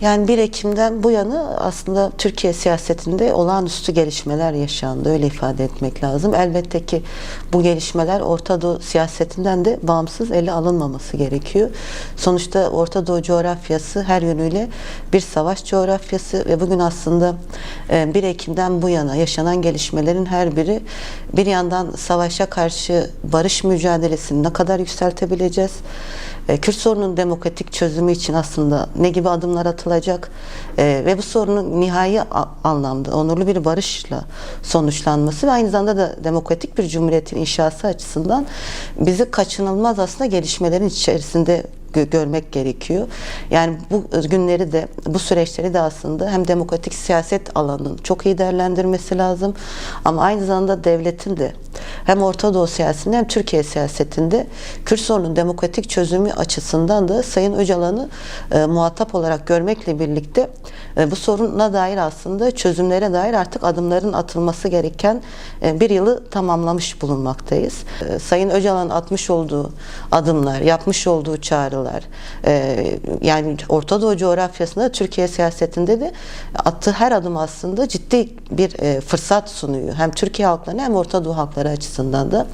Yani 1 Ekim'den bu yana aslında Türkiye siyasetinde olağanüstü gelişmeler yaşandı. Öyle ifade etmek lazım. Elbette ki bu gelişmeler Orta Doğu siyasetinden de bağımsız ele alınmaması gerekiyor. Sonuçta Orta Doğu coğrafyası her yönüyle bir savaş coğrafyası ve bugün aslında e, 1 Ekim'den bu yana yaşanan gelişmelerin her biri bir yandan savaşa karşı barış mücadelesini ne kadar yükseltebileceğiz? E, Kürt sorunun demokratik çözümü için aslında ne gibi adımlar atılacak? E, ve bu sorunun nihai anlamda onurlu bir barışla sonuçlanması ve aynı zamanda da demokratik bir cumhuriyetin inşası açısından bizi kaçınılmaz aslında gelişmelerin içerisinde görmek gerekiyor. Yani bu günleri de bu süreçleri de aslında hem demokratik siyaset alanının çok iyi değerlendirmesi lazım ama aynı zamanda devletin de hem Orta Doğu siyasetinde hem Türkiye siyasetinde Kürt sorunun demokratik çözümü açısından da Sayın Öcalan'ı e, muhatap olarak görmekle birlikte e, bu soruna dair aslında çözümlere dair artık adımların atılması gereken e, bir yılı tamamlamış bulunmaktayız. E, Sayın Öcalan'ın atmış olduğu adımlar, yapmış olduğu çağrılar, e, yani Orta Doğu coğrafyasında Türkiye siyasetinde de attığı her adım aslında ciddi bir e, fırsat sunuyor. Hem Türkiye halklarına hem Orta Doğu halkları açısından da.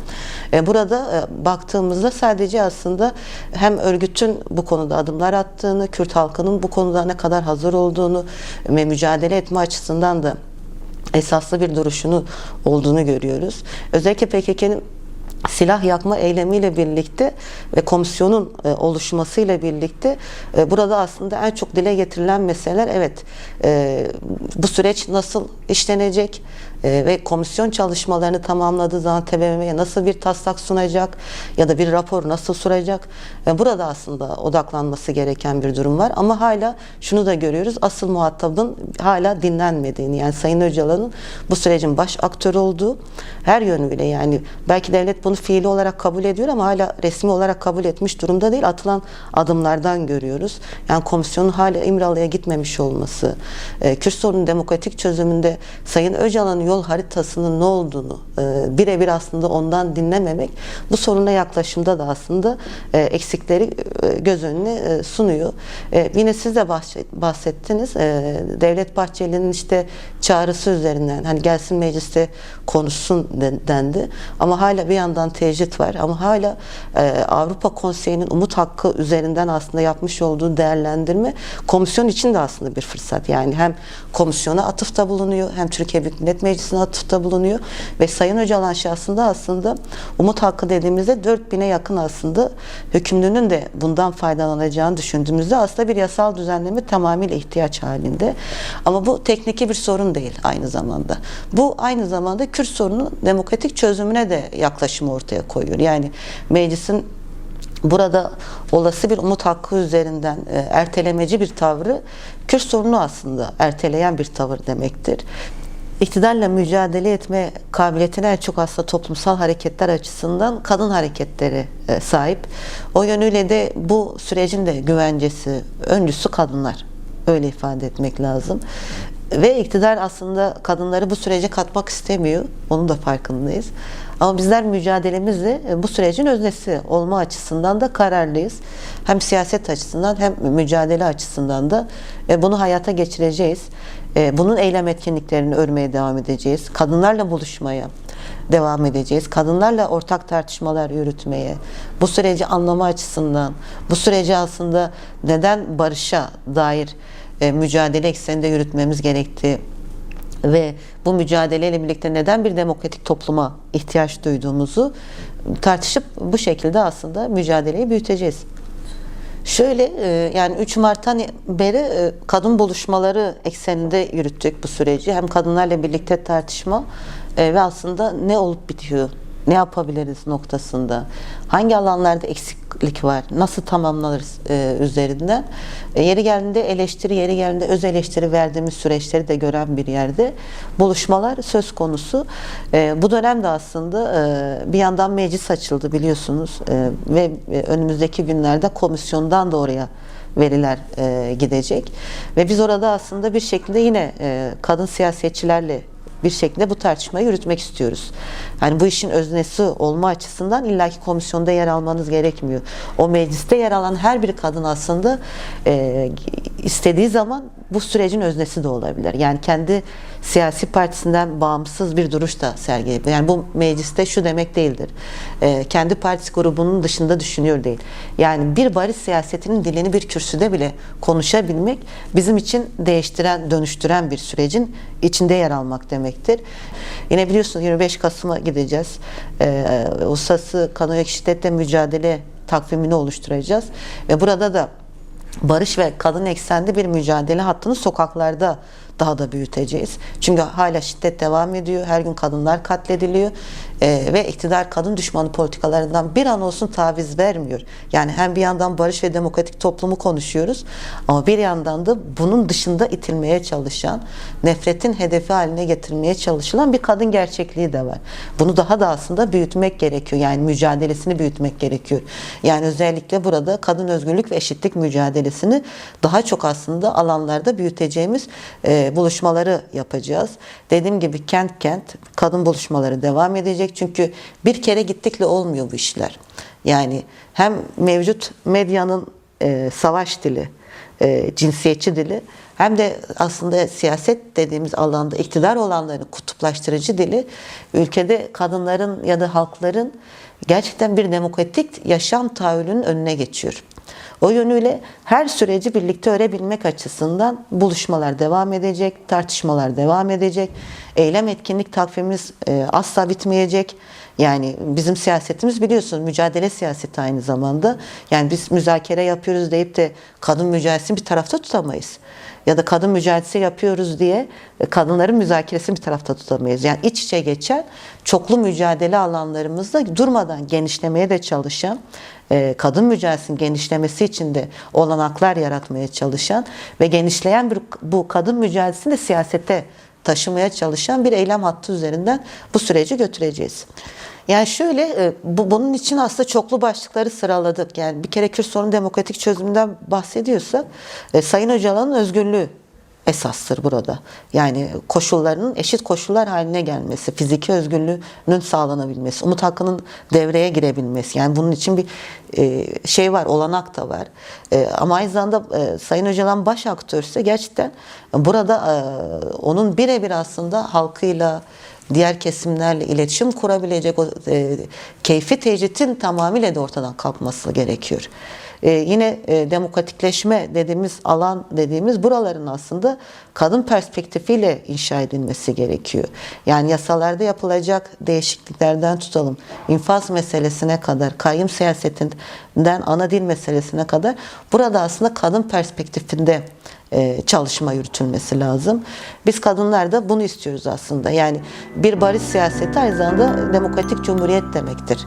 E, burada e, baktığımızda sadece aslında hem örgütün bu konuda adımlar attığını, Kürt halkının bu konuda ne kadar hazır olduğunu ve mücadele etme açısından da esaslı bir duruşunu olduğunu görüyoruz. Özellikle PKK'nın silah yakma eylemiyle birlikte ve komisyonun e, oluşmasıyla birlikte e, burada aslında en çok dile getirilen meseleler evet e, bu süreç nasıl işlenecek e, ve komisyon çalışmalarını tamamladığı zaman TBMM'ye nasıl bir taslak sunacak ya da bir rapor nasıl sunacak? E, burada aslında odaklanması gereken bir durum var. Ama hala şunu da görüyoruz asıl muhatabın hala dinlenmediğini. Yani Sayın Öcalan'ın bu sürecin baş aktörü olduğu her yönüyle yani belki devlet bunu fiili olarak kabul ediyor ama hala resmi olarak kabul etmiş durumda değil. Atılan adımlardan görüyoruz. Yani komisyonun hala İmralı'ya gitmemiş olması, e, Kürt sorunun demokratik çözümünde Sayın Öcalan'ın yol haritasının ne olduğunu e, birebir aslında ondan dinlememek bu soruna yaklaşımda da aslında e, eksikleri e, göz önüne e, sunuyor. E, yine siz de bahset- bahsettiniz. E, Devlet Bahçeli'nin işte çağrısı üzerinden hani gelsin mecliste konuşsun de- dendi. Ama hala bir yandan tecrit var. Ama hala e, Avrupa Konseyi'nin umut hakkı üzerinden aslında yapmış olduğu değerlendirme komisyon için de aslında bir fırsat. Yani hem komisyona atıfta bulunuyor hem Türkiye Büyük Millet Meclisi'ne atıfta bulunuyor ve Sayın Öcalan şahsında aslında umut hakkı dediğimizde 4000'e yakın aslında hükümlünün de bundan faydalanacağını düşündüğümüzde aslında bir yasal düzenleme tamamıyla ihtiyaç halinde. Ama bu tekniki bir sorun değil aynı zamanda. Bu aynı zamanda Kürt sorunun demokratik çözümüne de yaklaşımı ortaya koyuyor. Yani meclisin burada olası bir umut hakkı üzerinden e, ertelemeci bir tavrı Kürt sorunu aslında erteleyen bir tavır demektir. İktidarla mücadele etme kabiliyetine en çok aslında toplumsal hareketler açısından kadın hareketleri e, sahip. O yönüyle de bu sürecin de güvencesi, öncüsü kadınlar. Öyle ifade etmek lazım. Ve iktidar aslında kadınları bu sürece katmak istemiyor. Onun da farkındayız. Ama bizler mücadelemizle e, bu sürecin öznesi olma açısından da kararlıyız. Hem siyaset açısından hem mücadele açısından da e, bunu hayata geçireceğiz. E, Bunun eylem etkinliklerini örmeye devam edeceğiz. Kadınlarla buluşmaya devam edeceğiz. Kadınlarla ortak tartışmalar yürütmeye, bu süreci anlama açısından, bu süreci aslında neden barışa dair e, mücadele ekseninde yürütmemiz gerektiği ve bu mücadeleyle birlikte neden bir demokratik topluma ihtiyaç duyduğumuzu tartışıp bu şekilde aslında mücadeleyi büyüteceğiz. Şöyle e, yani 3 Mart'tan beri e, kadın buluşmaları ekseninde yürüttük bu süreci. Hem kadınlarla birlikte tartışma ve aslında ne olup bitiyor, ne yapabiliriz noktasında, hangi alanlarda eksiklik var, nasıl tamamlarız e, üzerinden. E, yeri geldiğinde eleştiri, yeri geldiğinde öz eleştiri verdiğimiz süreçleri de gören bir yerde buluşmalar söz konusu. E, bu dönemde aslında e, bir yandan meclis açıldı biliyorsunuz E, ve e, önümüzdeki günlerde komisyondan da oraya veriler e, gidecek ve biz orada aslında bir şekilde yine e, kadın siyasetçilerle bir şekilde bu tartışmayı yürütmek istiyoruz. Yani bu işin öznesi olma açısından illaki komisyonda yer almanız gerekmiyor. O mecliste yer alan her bir kadın aslında e, istediği zaman bu sürecin öznesi de olabilir. Yani kendi siyasi partisinden bağımsız bir duruş da sergileyebilir. Yani bu mecliste şu demek değildir. Ee, kendi partisi grubunun dışında düşünüyor değil. Yani bir barış siyasetinin dilini bir kürsüde bile konuşabilmek bizim için değiştiren, dönüştüren bir sürecin içinde yer almak demektir. Yine biliyorsunuz 25 Kasım'a gideceğiz. Ee, Uluslararası Kanoya Şiddetle Mücadele takvimini oluşturacağız. Ve burada da barış ve kadın eksenli bir mücadele hattını sokaklarda daha da büyüteceğiz. Çünkü hala şiddet devam ediyor. Her gün kadınlar katlediliyor. Ee, ve iktidar kadın düşmanı politikalarından bir an olsun taviz vermiyor. Yani hem bir yandan barış ve demokratik toplumu konuşuyoruz ama bir yandan da bunun dışında itilmeye çalışan, nefretin hedefi haline getirmeye çalışılan bir kadın gerçekliği de var. Bunu daha da aslında büyütmek gerekiyor. Yani mücadelesini büyütmek gerekiyor. Yani özellikle burada kadın özgürlük ve eşitlik mücadelesini daha çok aslında alanlarda büyüteceğimiz e, buluşmaları yapacağız. Dediğim gibi kent kent kadın buluşmaları devam edecek. Çünkü bir kere gittikle olmuyor bu işler. Yani hem mevcut medyanın e, savaş dili, e, cinsiyetçi dili hem de aslında siyaset dediğimiz alanda iktidar olanların kutuplaştırıcı dili ülkede kadınların ya da halkların gerçekten bir demokratik yaşam tahayyülünün önüne geçiyor. O yönüyle her süreci birlikte örebilmek açısından buluşmalar devam edecek, tartışmalar devam edecek. Eylem etkinlik takvimimiz e, asla bitmeyecek. Yani bizim siyasetimiz biliyorsunuz mücadele siyaseti aynı zamanda. Yani biz müzakere yapıyoruz deyip de kadın mücadelesini bir tarafta tutamayız. Ya da kadın mücadelesi yapıyoruz diye kadınların müzakeresini bir tarafta tutamayız. Yani iç içe geçen çoklu mücadele alanlarımızda durmadan genişlemeye de çalışan e, kadın mücadelesinin genişlemesi için de olanaklar yaratmaya çalışan ve genişleyen bir bu kadın mücadelesini de siyasete taşımaya çalışan bir eylem hattı üzerinden bu süreci götüreceğiz. Yani şöyle e, bu, bunun için aslında çoklu başlıkları sıraladık. Yani bir kere Kürt sorunun demokratik çözümünden bahsediyorsak e, Sayın Öcalan'ın özgürlüğü esastır burada. Yani koşullarının eşit koşullar haline gelmesi, fiziki özgürlüğünün sağlanabilmesi, umut hakkının devreye girebilmesi. Yani bunun için bir e, şey var, olanak da var. E, ama aynı zamanda e, Sayın Öcalan baş aktörse gerçekten burada onun birebir aslında halkıyla, diğer kesimlerle iletişim kurabilecek o e, keyfi tecritin tamamıyla da ortadan kalkması gerekiyor. E, yine e, demokratikleşme dediğimiz alan dediğimiz buraların aslında kadın perspektifiyle inşa edilmesi gerekiyor. Yani yasalarda yapılacak değişikliklerden tutalım, infaz meselesine kadar, kayyum siyasetinden ana dil meselesine kadar burada aslında kadın perspektifinde çalışma yürütülmesi lazım. Biz kadınlar da bunu istiyoruz aslında. Yani bir barış siyaseti aynı zamanda demokratik cumhuriyet demektir.